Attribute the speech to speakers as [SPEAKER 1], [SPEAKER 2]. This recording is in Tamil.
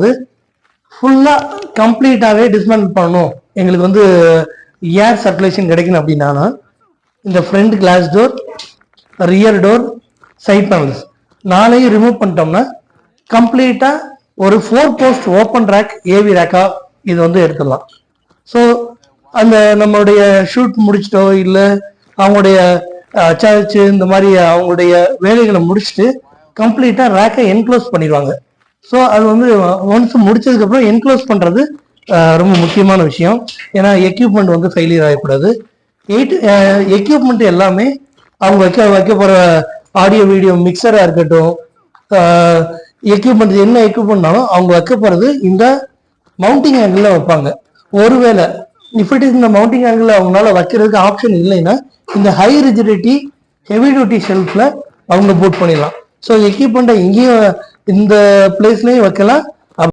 [SPEAKER 1] அது ஃபுல்லாக கம்ப்ளீட்டாகவே டிஸ்மேண்டில் பண்ணணும். எங்களுக்கு வந்து ஏர் சர்க்குலேஷன் கிடைக்கணும் அப்படின்னா இந்த front glass door rear door side panels நாளையும் ரிமூவ் பண்ணிட்டோம்னா கம்ப்ளீட்டாக ஒரு four post open rack AV ரேக்காக இது வந்து எடுத்துடலாம். ஸோ அந்த நம்மளுடைய ஷூட் முடிச்சிட்டோ இல்லை அவங்களுடைய சர்ச் இந்த மாதிரி அவங்களுடைய வேலைகளை முடிச்சுட்டு கம்ப்ளீட்டாக ரேக்கை என்க்ளோஸ் பண்ணிடுவாங்க. ஸோ அது வந்து ஒன்ஸ் முடிச்சதுக்கப்புறம் என்க்ளோஸ் பண்ணுறது ரொம்ப முக்கியமான விஷயம். ஏன்னா எக்யூப்மெண்ட் வந்து ஃபெயிலியர் ஆகக்கூடாது. எயிட் எக்யூப்மெண்ட் எல்லாமே அவங்க வைக்க வைக்க போகிற ஆடியோ வீடியோ மிக்சராக இருக்கட்டும் எக்யூப்மெண்ட் என்ன எக்யூப்மெண்ட்னாலும் அவங்க வைக்க போகிறது இந்த மவுண்டிங் ஆங்கிளில் வைப்பாங்க. ஒருவேளை இஃப் இட் இஸ் இந்த மவுண்டிங் ஆங்கிளில் அவங்களால வைக்கிறதுக்கு ஆப்ஷன் இல்லைன்னா இந்த ஹை ரிஜிடிட்டி ஹெவி டியூட்டி ஷெல்ஃபில் அவங்க போட் பண்ணிடலாம். ஸோ எக்யூப்மெண்ட்டை இங்கேயும் இந்த பிளேஸ்லையும் வைக்கலாம்.